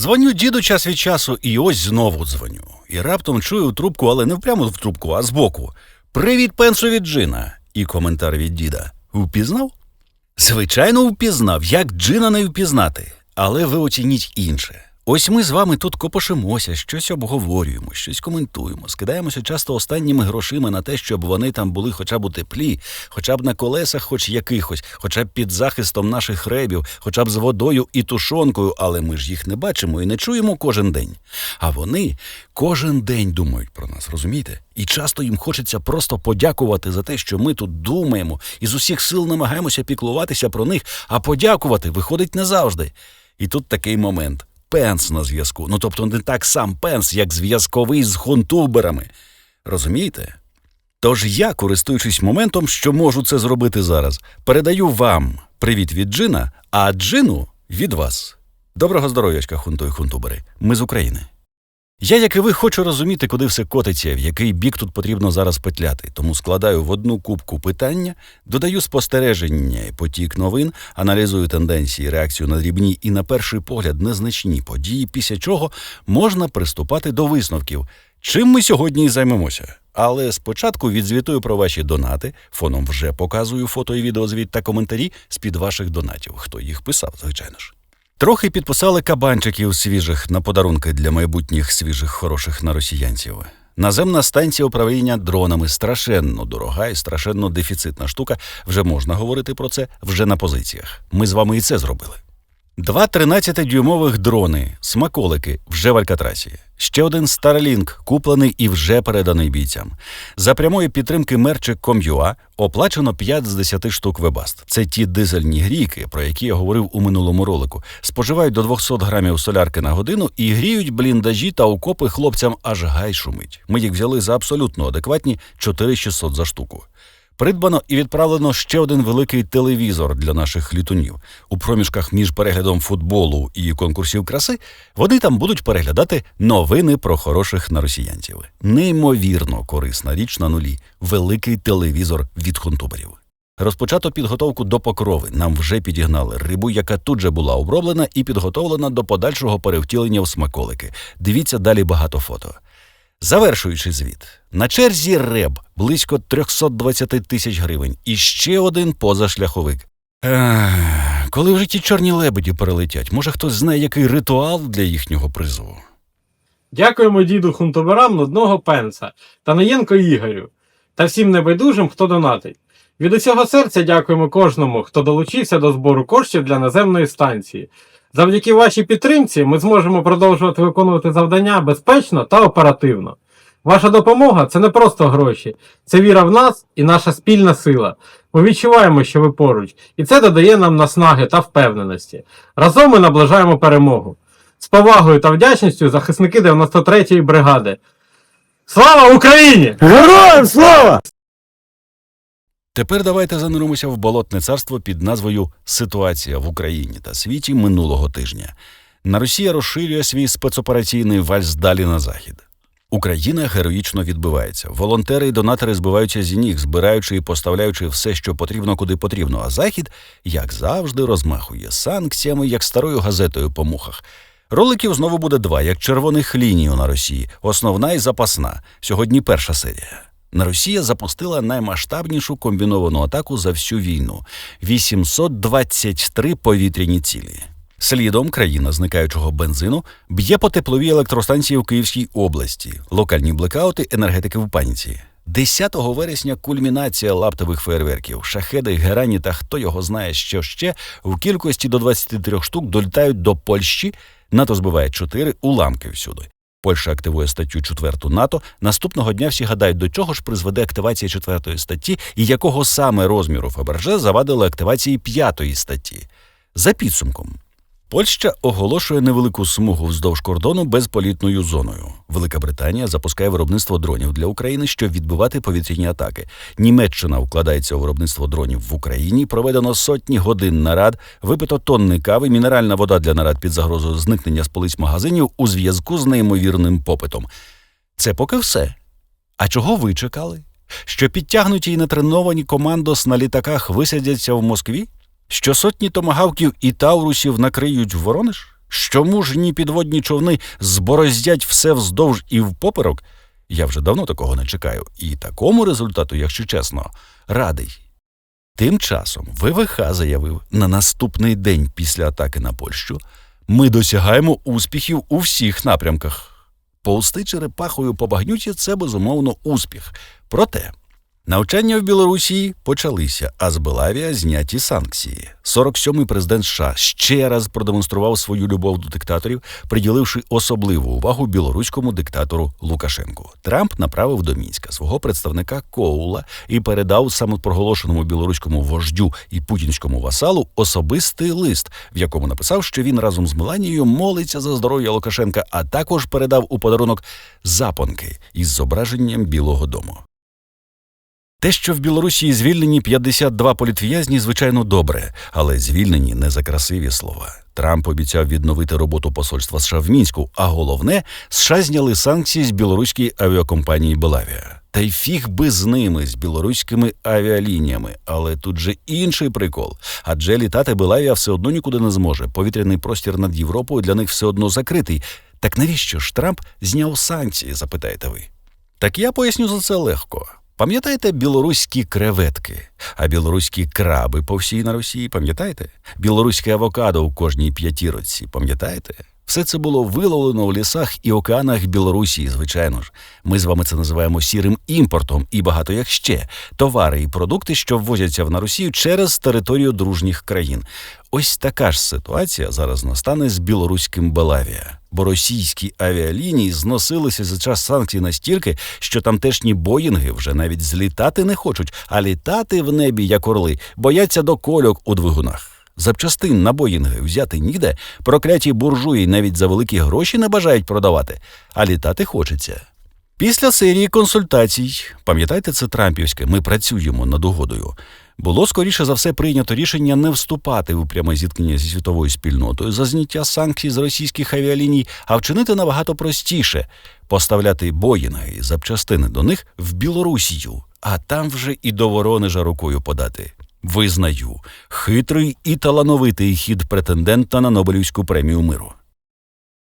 Дзвоню діду час від часу, і ось знову дзвоню. І раптом чую трубку, але не прямо в трубку, а збоку. Привіт, пенсу від Джина. І коментар від діда. Впізнав? Звичайно, впізнав. Як Джина не впізнати. Але ви оцініть інше. Ось ми з вами тут копошимося, щось обговорюємо, щось коментуємо, скидаємося часто останніми грошима на те, щоб вони там були хоча б у теплі, хоча б на колесах, хоч якихось, хоча б під захистом наших ребів, хоча б з водою і тушонкою, але ми ж їх не бачимо і не чуємо кожен день. А вони кожен день думають про нас, розумієте? І часто їм хочеться просто подякувати за те, що ми тут думаємо і з усіх сил намагаємося піклуватися про них, а подякувати виходить не завжди. І тут такий момент. Пенс на зв'язку. Ну тобто не так сам пенс, як зв'язковий з хунтуберами. Розумієте? Тож я, користуючись моментом, що можу це зробити зараз, передаю вам привіт від Джина, а Джину від вас. Доброго здоров'ячка, хунту і хунтубери. Ми з України. Я, як і ви, хочу розуміти, куди все котиться, в який бік тут потрібно зараз петляти. Тому складаю в одну кубку питання, додаю спостереження і потік новин, аналізую тенденції, реакцію на дрібні і, на перший погляд, незначні події, після чого можна приступати до висновків. Чим ми сьогодні і займемося? Але спочатку відзвітую про ваші донати. Фоном вже показую фото і відеозвіт та коментарі з-під ваших донатів. Хто їх писав, звичайно ж. Трохи підписали кабанчиків свіжих на подарунки для майбутніх свіжих хороших на росіянців. Наземна станція управління дронами страшенно дорога і страшенно дефіцитна штука. Вже можна говорити про це вже на позиціях. Ми з вами і це зробили. Два 13-дюймових дрони, смаколики вже в Алькатрасі. Ще один Starlink, куплений і вже переданий бійцям. За прямої підтримки Merchik.com.ua оплачено 5 з 10 штук вебаст. Це ті дизельні грійки, про які я говорив у минулому ролику. Споживають до 200 грамів солярки на годину і гріють бліндажі та окопи хлопцям аж гай шумить. Ми їх взяли за абсолютно адекватні 4600 за штуку. Придбано і відправлено ще один великий телевізор для наших літунів. У проміжках між переглядом футболу і конкурсів краси вони там будуть переглядати новини про хороших на росіянців. Неймовірно корисна річ на нулі. Великий телевізор від хунтуберів. Розпочато підготовку до покрови. Нам вже підігнали рибу, яка тут же була оброблена і підготовлена до подальшого перевтілення в смаколики. Дивіться далі багато фото. Завершуючи звіт, на черзі РЕБ близько 320 тисяч гривень і ще один позашляховик. Ех, коли вже ті чорні лебеді перелетять, може хтось знає, який ритуал для їхнього призову? Дякуємо діду хунтуберам нудного пенса та Наєнко Ігорю та всім небайдужим, хто донатить. Від усього серця дякуємо кожному, хто долучився до збору коштів для наземної станції. Завдяки вашій підтримці ми зможемо продовжувати виконувати завдання безпечно та оперативно. Ваша допомога це не просто гроші, це віра в нас і наша спільна сила. Ми відчуваємо, що ви поруч, і це додає нам наснаги та впевненості. Разом ми наближаємо перемогу. З повагою та вдячністю захисники 93-ї бригади. Слава Україні! Героям слава! Тепер давайте зануримося в болотне царство під назвою Ситуація в Україні та світі минулого тижня. На Росія розширює свій спецопераційний вальс далі на захід. Україна героїчно відбивається. Волонтери і донатори збиваються зі ніг, збираючи і поставляючи все, що потрібно, куди потрібно. А захід, як завжди, розмахує санкціями, як старою газетою по мухах. Роликів знову буде два, як червоних ліній на Росії, основна і запасна. Сьогодні перша серія. На Росія запустила наймасштабнішу комбіновану атаку за всю війну 823 повітряні цілі. Слідом країна зникаючого бензину б'є по тепловій електростанції в Київській області, локальні блекаути, енергетики в паніці. 10 вересня кульмінація лаптових фейерверків, шахеди, герані та хто його знає, що ще в кількості до 23 штук долітають до Польщі. НАТО збиває 4 уламки всюди. Польща активує статтю 4 НАТО. Наступного дня всі гадають, до чого ж призведе активація 4 статті і якого саме розміру Фаберже завадили активації 5 статті. За підсумком. Польща оголошує невелику смугу вздовж кордону безполітною зоною. Велика Британія запускає виробництво дронів для України, щоб відбивати повітряні атаки. Німеччина вкладається у виробництво дронів в Україні. Проведено сотні годин нарад, випито тонни кави, мінеральна вода для нарад під загрозою зникнення з полиць магазинів у зв'язку з неймовірним попитом. Це поки все. А чого ви чекали? Що підтягнуті і нетреновані командос на літаках висадяться в Москві? Що сотні томагавків і таурусів накриють Воронеж? Що мужні підводні човни збороздять все вздовж і впоперок? Я вже давно такого не чекаю, і такому результату, якщо чесно, радий. Тим часом ВВХ заявив на наступний день після атаки на Польщу ми досягаємо успіхів у всіх напрямках. Повсти черепахою по багнюті це безумовно успіх. Проте навчання в Білорусі почалися, а з Белавія зняті санкції. 47-й президент США ще раз продемонстрував свою любов до диктаторів, приділивши особливу увагу білоруському диктатору Лукашенку. Трамп направив до Мінська свого представника Коула і передав самопроголошеному білоруському вождю і путінському васалу особистий лист, в якому написав, що він разом з Меланією молиться за здоров'я Лукашенка, а також передав у подарунок запонки із зображенням Білого Дому. Те, що в Білорусі звільнені 52 політв'язні, звичайно, добре, але звільнені не за красиві слова. Трамп обіцяв відновити роботу посольства США в мінську, а головне, США зняли санкції з білоруської авіакомпанії Белавія. Та й фіг би з ними, з білоруськими авіалініями. Але тут же інший прикол. Адже літати Белавія все одно нікуди не зможе. Повітряний простір над Європою для них все одно закритий. Так навіщо ж Трамп зняв санкції, запитаєте ви? Так я поясню за це легко. Пам'ятаєте білоруські креветки, а білоруські краби по всій на Росії, пам'ятаєте? Білоруське авокадо у кожній п'ятіроці, пам'ятаєте? Все це було виловлено в лісах і океанах Білорусі, звичайно ж. Ми з вами це називаємо сірим імпортом і багато як ще товари і продукти, що ввозяться на Росію через територію дружніх країн. Ось така ж ситуація зараз настане з білоруським Белавія. Бо російські авіалінії зносилися за час санкцій настільки, що тамтешні боїнги вже навіть злітати не хочуть, а літати в небі, як орли, бояться до кольок у двигунах. Запчастин на боїнги взяти ніде, прокляті буржуї навіть за великі гроші не бажають продавати, а літати хочеться. Після серії консультацій, пам'ятаєте, це Трампівське, ми працюємо над угодою. Було скоріше за все прийнято рішення не вступати у пряме зіткнення зі світовою спільнотою за зняття санкцій з російських авіаліній, а вчинити набагато простіше поставляти боїнги і запчастини до них в Білорусію, а там вже і до Воронежа рукою подати. Визнаю, хитрий і талановитий хід претендента на Нобелівську премію миру.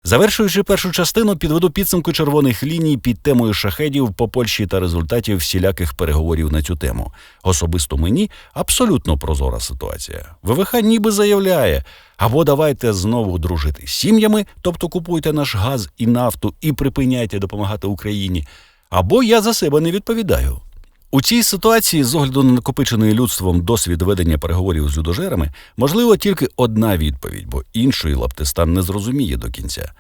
Завершуючи першу частину, підведу підсумки червоних ліній під темою шахедів по Польщі та результатів всіляких переговорів на цю тему. Особисто мені абсолютно прозора ситуація. ВВХ ніби заявляє: або давайте знову дружити з сім'ями, тобто купуйте наш газ і нафту і припиняйте допомагати Україні, або я за себе не відповідаю. У цій ситуації, з огляду на накопичений людством досвід ведення переговорів з людожерами, можливо тільки одна відповідь, бо іншої Лаптистан не зрозуміє до кінця.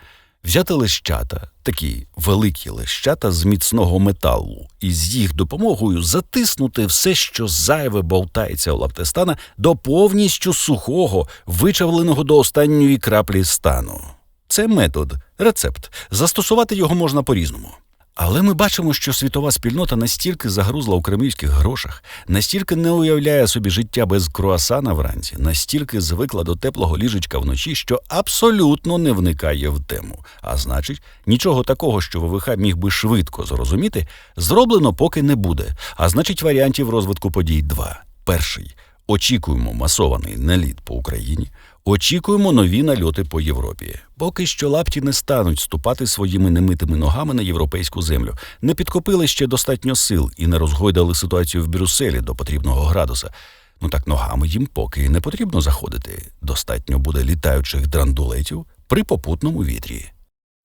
Взяти лещата, такі великі лещата з міцного металу, і з їх допомогою затиснути все, що зайве болтається у Лаптистана, до повністю сухого, вичавленого до останньої краплі стану. Це метод, рецепт. Застосувати його можна по-різному. Але ми бачимо, що світова спільнота настільки загрузла у кремлівських грошах, настільки не уявляє собі життя без круасана вранці, настільки звикла до теплого ліжечка вночі, що абсолютно не вникає в тему. А значить, нічого такого, що ВВХ міг би швидко зрозуміти, зроблено поки не буде. А значить, варіантів розвитку подій два. Перший очікуємо масований наліт по Україні. Очікуємо нові нальоти по Європі. Поки що лапті не стануть ступати своїми немитими ногами на європейську землю, не підкопили ще достатньо сил і не розгойдали ситуацію в Брюсселі до потрібного градуса. Ну так ногами їм поки не потрібно заходити. Достатньо буде літаючих драндулетів при попутному вітрі.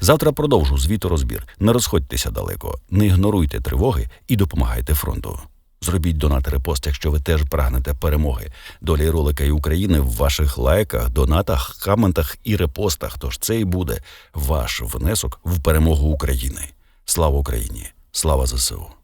Завтра продовжу звіторозбір. Не розходьтеся далеко, не ігноруйте тривоги і допомагайте фронту. Зробіть донат репост, якщо ви теж прагнете перемоги. Долі ролика і України в ваших лайках, донатах, коментах і репостах. Тож це і буде ваш внесок в перемогу України. Слава Україні! Слава ЗСУ!